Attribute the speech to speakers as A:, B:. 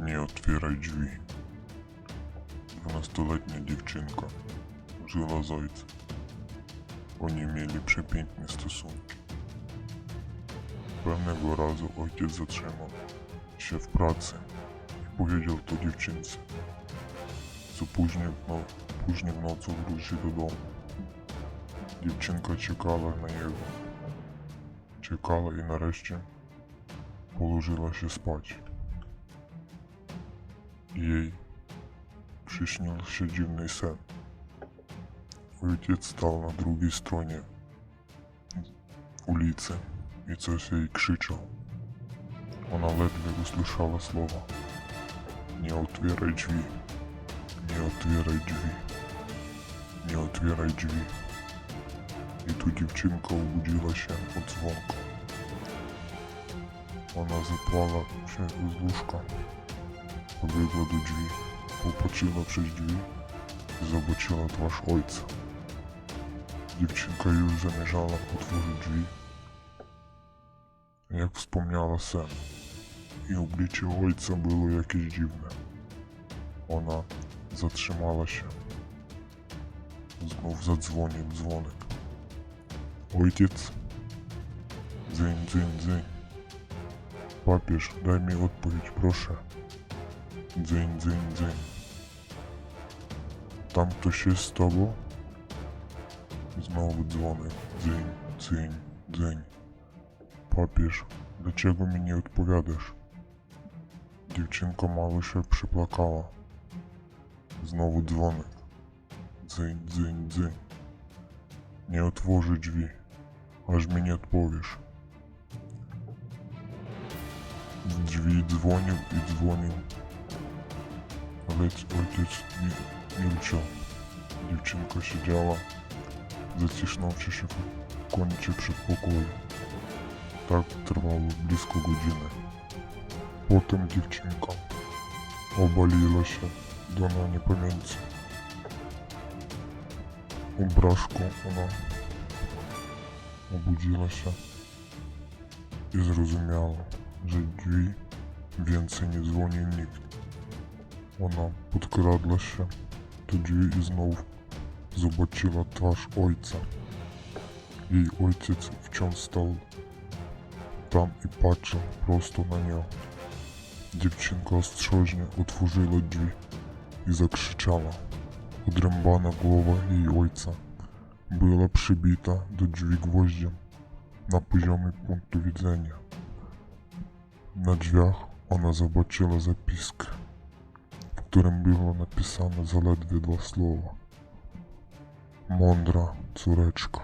A: Nie otwieraj drzwi. Dwunastoletnia dziewczynka żyła z ojcem. Oni mieli przepiękne stosunki. Pewnego razu ojciec zatrzymał się w pracy i powiedział to dziewczynce, co później, w no, później w nocy wróci do domu. Dziewczynka czekała na niego. Czekała i nareszcie położyła się spać. Jej przyśnił się dziwny sen. Ojciec stał na drugiej stronie ulicy i coś jej krzyczał. Ona ledwie usłyszała słowa. Nie otwieraj drzwi. Nie otwieraj drzwi. Nie otwieraj drzwi. I tu dziewczynka obudziła się od dzwonka. Ona zapłała się z łóżka. Pobiegła do drzwi. Popatrzyła przez drzwi i zobaczyła twarz ojca. Dziewczynka już zamierzała otworzyć drzwi, jak wspomniała sen. I oblicze ojca było jakieś dziwne. Ona zatrzymała się. Znów zadzwonił dzwonek. Ojciec? Dzyń, dzyń, dzyń. Papież, daj mi odpowiedź, proszę. Dzyń, dzyń, dzyń. Tam ktoś jest z tobą? Znowu dzwonek. Dzyń, dzyń, dzyń. Papież, dlaczego mi nie odpowiadasz? Dziewczynka mało się przyplakała. Znowu dzwonek. Dzyń, dzyń, dzyń. Nie otworzy drzwi, aż mi nie odpowiesz. W drzwi dzwonił i dzwonił, ale ojciec milczał. Dziewczynka siedziała, zacisnąwszy się w kącie przedpokoju. Tak trwało blisko godziny. Potem dziewczynka obaliła się do na niepamięci. U braszku ona obudziła się i zrozumiała, że drzwi więcej nie dzwoni nikt. Ona podkradła się do drzwi i znów zobaczyła twarz ojca. Jej ojciec wciąż stał tam i patrzył prosto na nią. Dziewczynka ostrożnie otworzyła drzwi i zakrzyczała. Odrębana głowa jej ojca była przybita do drzwi gwoździem na poziomie punktu widzenia. Na drzwiach ona zobaczyła zapiskę, Mądra córeczka.